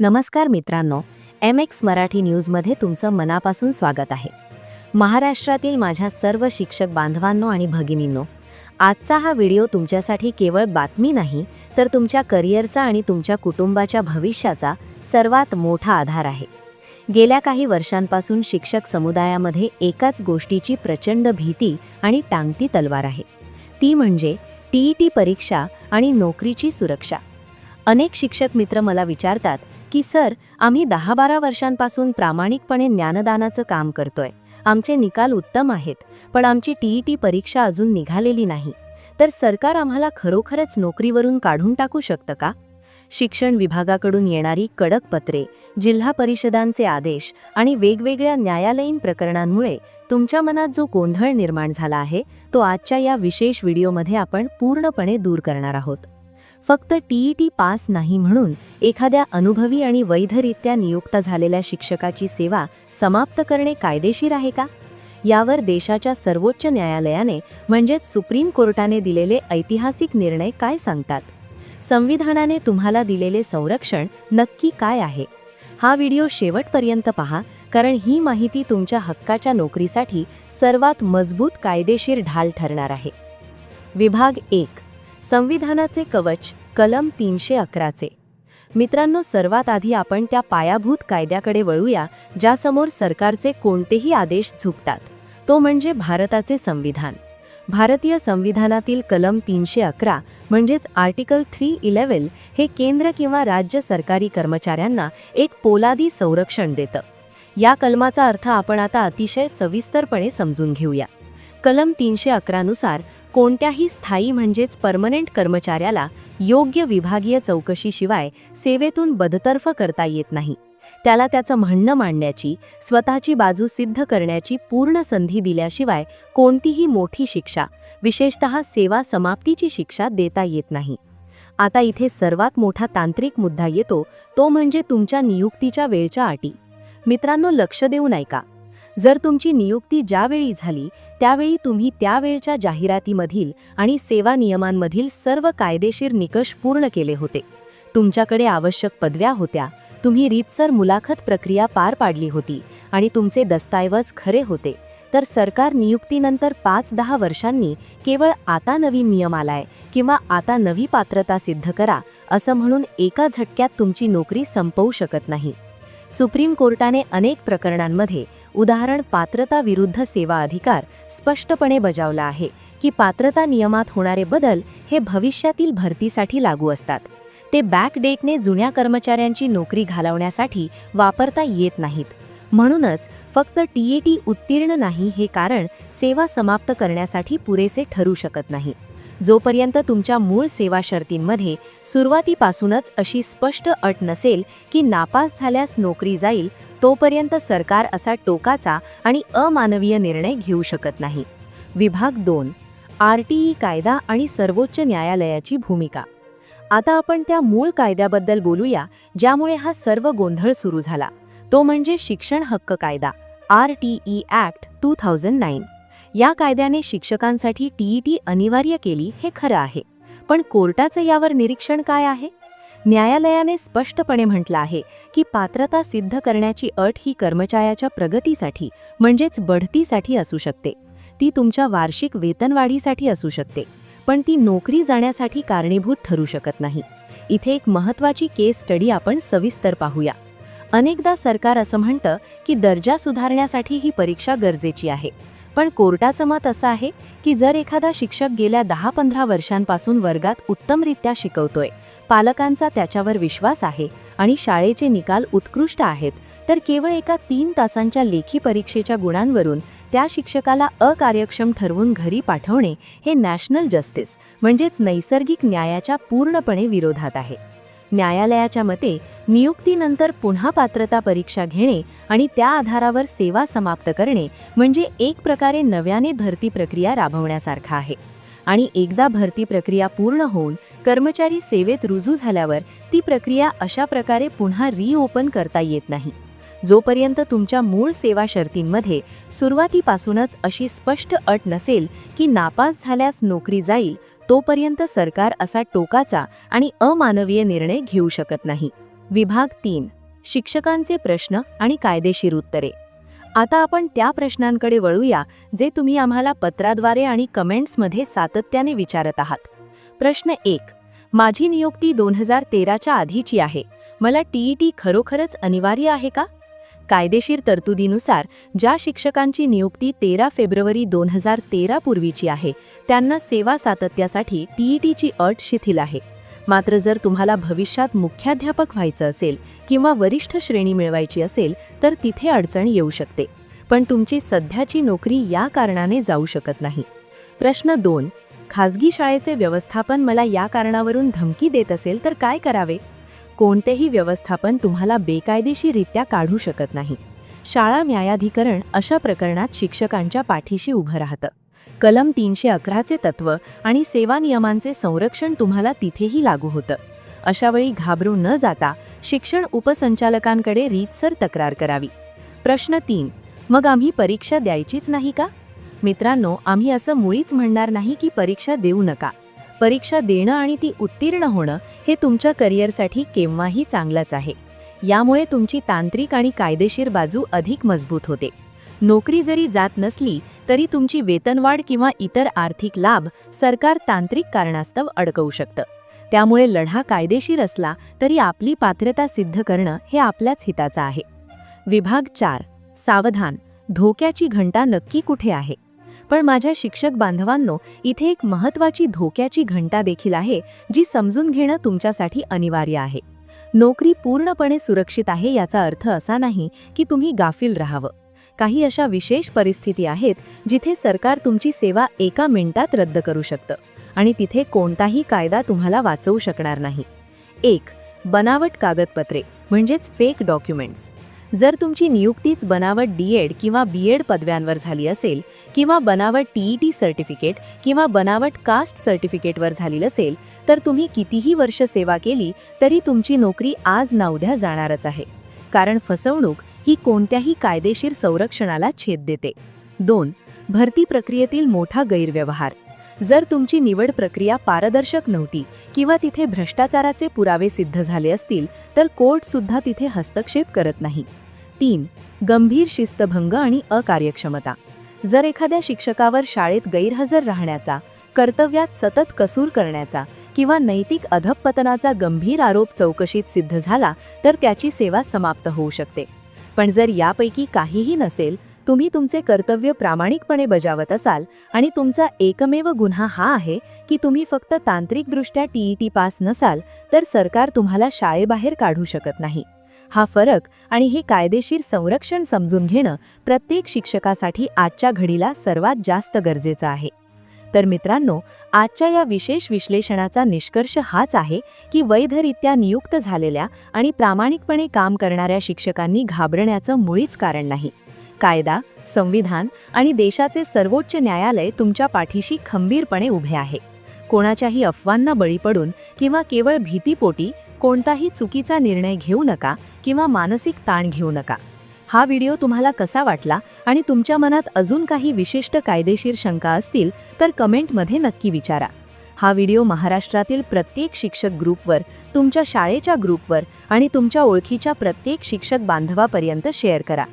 नमस्कार मित्रांनो M x Marathi न्यूजमध्ये तुमचं मनापासून स्वागत आहे. महाराष्ट्रातील माझ्या सर्व शिक्षक बांधवांनो आणि भगिनींनो आजचा हा व्हिडिओ तुमच्यासाठी केवळ बातमी नाही तर तुमच्या करिअरचा आणि तुमच्या कुटुंबाच्या भविष्याचा सर्वात मोठा आधार आहे. गेल्या काही वर्षांपासून शिक्षक समुदायामध्ये एकाच गोष्टीची प्रचंड भीती आणि टांगती तलवार आहे. ती म्हणजे टीईटी परीक्षा आणि नोकरीची सुरक्षा. अनेक शिक्षक मित्र मला विचारतात की सर आम्ही दहा बारा वर्षांपासून प्रामाणिकपणे ज्ञानदानाचं काम करतोय. आमचे निकाल उत्तम आहेत पण आमची टीईटी परीक्षा अजून निघालेली नाही. तर सरकार आम्हाला खरोखरच नोकरीवरून काढून टाकू शकतं का? शिक्षण विभागाकडून येणारी कडक पत्रे जिल्हा परिषदांचे आदेश आणि वेगवेगळ्या न्यायालयीन प्रकरणांमुळे तुमच्या मनात जो गोंधळ निर्माण झाला आहे तो आजच्या या विशेष व्हिडिओमध्ये आपण पूर्णपणे दूर करणार आहोत. फक्त टीईटी पास नाही म्हणून एखाद्या अनुभवी आणि वैधरित्या नियुक्त झालेल्या शिक्षकाची सेवा समाप्त करणे कायदेशीर आहे का? यावर देशाच्या सर्वोच्च न्यायालयाने म्हणजेच सुप्रीम कोर्टाने दिलेले ऐतिहासिक निर्णय काय सांगतात? संविधानाने तुम्हाला दिलेले संरक्षण नक्की काय आहे? हा व्हिडिओ शेवटपर्यंत पहा कारण ही माहिती तुमच्या हक्काच्या नोकरीसाठी सर्वात मजबूत कायदेशीर ढाल ठरणार आहे. विभाग एक संविधानाचे कवच कलम तीनशे अकराचे. मित्रांनो सर्वात आधी आपण त्या पायाभूत कायद्याकडे वळूया ज्यासमोर सरकारचे कोणतेही आदेश झुकतात. तो म्हणजे भारताचे संविधान. भारतीय संविधानातील कलम तीनशे अकरा म्हणजेच आर्टिकल थ्री इलेव्हन हे केंद्र किंवा राज्य सरकारी कर्मचाऱ्यांना एक पोलादी संरक्षण देतं. या कलमाचा अर्थ आपण आता अतिशय सविस्तरपणे समजून घेऊया. कलम तीनशे अकरानुसार कोणत्याही स्थायी म्हणजेच परमनंट कर्मचाऱ्याला योग्य विभागीय चौकशीशिवाय सेवेतून बदतर्फ करता येत नाही. त्याला त्याचं म्हणणं मांडण्याची स्वतःची बाजू सिद्ध करण्याची पूर्ण संधी दिल्याशिवाय कोणतीही मोठी शिक्षा विशेषतः सेवा समाप्तीची शिक्षा देता येत नाही. आता इथे सर्वात मोठा तांत्रिक मुद्दा येतो तो म्हणजे तुमच्या नियुक्तीच्या वेळच्या अटी. मित्रांनो लक्ष देऊ ऐका जर तुमची नियुक्ती ज्यावेळी झाली त्यावेळी तुम्ही त्यावेळच्या जाहिरातीमधील आणि सेवा नियमांमधील सर्व कायदेशीर निकष पूर्ण केले होते. तुमच्याकडे आवश्यक पदव्या होत्या तुम्ही रीतसर मुलाखत प्रक्रिया पार पाडली होती आणि तुमचे दस्तऐवज खरे होते. तर सरकार नियुक्तीनंतर पाच दहा वर्षांनी केवळ आता नवीन नियम आलाय किंवा आता नवी पात्रता सिद्ध करा असं म्हणून एका झटक्यात तुमची नोकरी संपवू शकत नाही. सुप्रीम कोर्टाने अनेक प्रकरणांमध्ये उदाहरण पात्रता विरुद्ध सेवा अधिकार स्पष्टपणे बजावला आहे की पात्रता नियमात होणारे बदल हे भविष्यातील भरतीसाठी लागू असतात. ते बॅकडेटने जुन्या कर्मचाऱ्यांची नोकरी घालवण्यासाठी वापरता येत नाहीत. म्हणूनच फक्त टी ए टी उत्तीर्ण नाही हे कारण सेवा समाप्त करण्यासाठी पुरेसे ठरू शकत नाही. जोपर्यंत तुमच्या मूळ सेवा शर्तींमध्ये सुरुवातीपासूनच अशी स्पष्ट अट नसेल की नापास झाल्यास नोकरी जाईल तोपर्यंत सरकार असा टोकाचा आणि अमानवीय निर्णय घेऊ शकत नाही. विभाग दोन. आर टी ई कायदा आणि सर्वोच्च न्यायालयाची भूमिका. आता आपण त्या मूळ कायद्याबद्दल बोलूया ज्यामुळे हा सर्व गोंधळ सुरू झाला. तो म्हणजे शिक्षण हक्क कायदा R T E act two thousand nine. या कायद्याने शिक्षकांसाठी टीईटी अनिवार्य केली हे खरं आहे. पण कोर्टाचं यावर निरीक्षण काय आहे? न्यायालयाने स्पष्टपणे म्हटलं आहे की पात्रता सिद्ध करण्याची अट ही कर्मचाऱ्याच्या प्रगतीसाठी म्हणजेच बढतीसाठी असू शकते. ती तुमच्या वार्षिक वेतनवाढीसाठी असू शकते पण ती नोकरी जाण्यासाठी कारणीभूत ठरू शकत नाही. इथे एक महत्त्वाची केस स्टडी आपण सविस्तर पाहूया. अनेकदा सरकार असं म्हणतं की दर्जा सुधारण्यासाठी ही परीक्षा गरजेची आहे. पण कोर्टाचं मत असं आहे की जर एखादा शिक्षक गेल्या दहा पंधरा वर्षांपासून वर्गात उत्तमरित्या शिकवतोय पालकांचा त्याच्यावर विश्वास आहे आणि शाळेचे निकाल उत्कृष्ट आहेत तर केवळ एका तीन तासांच्या लेखी परीक्षेच्या गुणांवरून त्या शिक्षकाला अकार्यक्षम ठरवून घरी पाठवणे हे नॅशनल जस्टिस म्हणजेच नैसर्गिक न्यायाच्या पूर्णपणे विरोधात आहे. न्यायालयाच्या मते नियुक्तीनंतर पुन्हा पात्रता परीक्षा घेणे आणि त्या आधारावर सेवा समाप्त करणे म्हणजे एक प्रकारे नव्याने भरती प्रक्रिया राबवण्यासारखा आहे. आणि एकदा भरती प्रक्रिया पूर्ण होऊन कर्मचारी सेवेत रुजू झाल्यावर ती प्रक्रिया अशा प्रकारे पुन्हा रिओपन करता येत नाही. जोपर्यंत तुमच्या मूळ सेवा शर्तींमध्ये सुरुवातीपासूनच अशी स्पष्ट अट नसेल की नापास झाल्यास नोकरी जाईल तोपर्यंत सरकार असा टोकाचा आणि अमानवीय निर्णय घेऊ शकत नाही. विभाग तीन. शिक्षकांचे प्रश्न आणि कायदेशीर उत्तरे. आता आपण त्या प्रश्नांकडे वळूया जे तुम्ही आम्हाला पत्राद्वारे आणि कमेंट्समध्ये सातत्याने विचारत आहात. प्रश्न एक. माझी नियुक्ती दोन हजार तेराच्या आधीची आहे. मला टीईटी खरोखरच अनिवार्य आहे का? कायदेशीर तरतुदीनुसार ज्या शिक्षकांची नियुक्ती तेरा फेब्रुवारी दोन हजार तेरा पूर्वीची आहे त्यांना सेवा सातत्यासाठी टीईटीची अट शिथिल आहे. मात्र जर तुम्हाला भविष्यात मुख्याध्यापक व्हायचं असेल किंवा वरिष्ठ श्रेणी मिळवायची असेल तर तिथे अडचण येऊ शकते. पण तुमची सध्याची नोकरी या कारणाने जाऊ शकत नाही. प्रश्न दोन. खाजगी शाळेचे व्यवस्थापन मला या कारणावरून धमकी देत असेल तर काय करावे? कोणतेही व्यवस्थापन तुम्हाला बेकायदेशीरित्या काढू शकत नाही. शाळा न्यायाधिकरण अशा प्रकरणात शिक्षकांच्या पाठीशी उभं राहतं. कलम तीनशे अकराचे तत्व आणि सेवा नियमांचे संरक्षण तुम्हाला तिथेही लागू होतं. अशावेळी घाबरून न जाता शिक्षण उपसंचालकांकडे रीतसर तक्रार करावी. प्रश्न तीन मग आम्ही परीक्षा द्यायचीच नाही का? मित्रांनो आम्ही असं मुळीच म्हणणार नाही की परीक्षा देऊ नका. परीक्षा देणं आणि ती उत्तीर्ण होणं हे तुमच्या करिअरसाठी केव्हाही चांगलंच आहे. यामुळे तुमची तांत्रिक आणि कायदेशीर बाजू अधिक मजबूत होते. नोकरी जरी जात नसली तरी तुमची वेतनवाढ किंवा इतर आर्थिक लाभ सरकार तांत्रिक कारणास्तव अडकवू शकतं. त्यामुळे लढा कायदेशीर असला तरी आपली पात्रता सिद्ध करणं हे आपल्याच हिताचं आहे. विभाग चार. सावधान. धोक्याची घंटा नक्की कुठे आहे? पण माझ्या शिक्षक बांधवांनो इथे एक महत्त्वाची धोक्याची घंटा देखील आहे जी समजून घेणं तुमच्यासाठी अनिवार्य आहे. नोकरी पूर्णपणे सुरक्षित आहे याचा अर्थ असा नाही की तुम्ही गाफील राहावं. काही अशा विशेष परिस्थिती आहेत जिथे सरकार तुमची सेवा एका मिनिटात रद्द करू शकतं आणि तिथे कोणताही कायदा तुम्हाला वाचवू शकणार नाही. एक बनावट कागदपत्रे म्हणजेच फेक डॉक्युमेंट्स जर तुमची नियुक्तीच बनावट डी एड किंवा बी एड पदव्यांवर झाली असेल किंवा बनावट टीईटी सर्टिफिकेट किंवा बनावट कास्ट सर्टिफिकेटवर झाली असेल तर तुम्ही कितीही वर्ष सेवा केली तरी तुमची नोकरी आज ना उद्या जाणारच आहे. कारण फसवणूक ही कोणत्याही कायदेशीर संरक्षणाला छेद देते. दोन भरती प्रक्रियेतील मोठा गैरव्यवहार. जर तुमची निवड प्रक्रिया पारदर्शक नव्हती किंवा तिथे भ्रष्टाचाराचे पुरावे सिद्ध झाले असतील तर कोर्ट सुद्धा तिथे हस्तक्षेप करत नाही. तीन गंभीर शिस्तभंग आणि अकार्यक्षमता. जर एखाद्या शिक्षकावर शाळेत गैरहजर राहण्याचा कर्तव्यात सतत कसूर करण्याचा किंवा नैतिक अधपतनाचा गंभीर आरोप चौकशीत सिद्ध झाला तर त्याची सेवा समाप्त होऊ शकते. पण जर यापैकी काहीही नसेल तुम्ही तुमचे कर्तव्य प्रामाणिकपणे बजावत असाल आणि तुमचा एकमेव गुन्हा हा आहे की तुम्ही फक्त तांत्रिकदृष्ट्या टीईटी पास नसाल तर सरकार तुम्हाला शाळेबाहेर काढू शकत नाही. हा फरक आणि हे कायदेशीर संरक्षण समजून घेणं प्रत्येक शिक्षकासाठी आजच्या घडीला सर्वात जास्त गरजेचं आहे. तर मित्रांनो आजच्या या विशेष विश्लेषणाचा निष्कर्ष हाच आहे की वैधरित्या नियुक्त झालेल्या आणि प्रामाणिकपणे काम करणाऱ्या शिक्षकांनी घाबरण्याचं मुळीच कारण नाही. कायदा संविधान आणि देशाचे सर्वोच्च न्यायालय तुमच्या पाठीशी खंबीरपणे उभे आहे. कोणाच्याही अफवांना बळी पडून किंवा केवळ भीतीपोटी कोणताही चुकीचा निर्णय घेऊ नका किंवा मानसिक ताण घेऊ नका. हा व्हिडिओ तुम्हाला कसा वाटला आणि तुमच्या मनात अजून काही विशिष्ट कायदेशीर शंका असतील तर कमेंटमध्ये नक्की विचारा. हा व्हिडिओ महाराष्ट्रातील प्रत्येक शिक्षक ग्रुपवर तुमच्या शाळेच्या ग्रुपवर आणि तुमच्या ओळखीच्या प्रत्येक शिक्षक बांधवापर्यंत शेअर करा.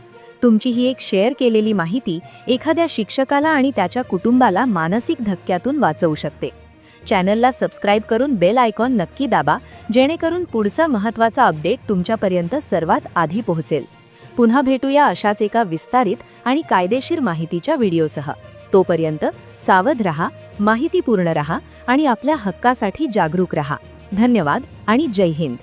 तुमची ही एक शेअर केलेली माहिती एखाद्या शिक्षकाला आणि त्याच्या कुटुंबाला मानसिक धक्क्यातून वाचवू शकते. चॅनलला सबस्क्राईब करून बेल आयकॉन नक्की दाबा जेणेकरून पुढचा महत्त्वाचा अपडेट तुमच्यापर्यंत सर्वात आधी पोहोचेल. पुन्हा भेटूया अशाच एका विस्तारित आणि कायदेशीर माहितीच्या व्हिडिओसह. तोपर्यंत सावध रहा माहितीपूर्ण रहा आणि आपल्या हक्कासाठी जागरूक रहा. धन्यवाद आणि जय हिंद.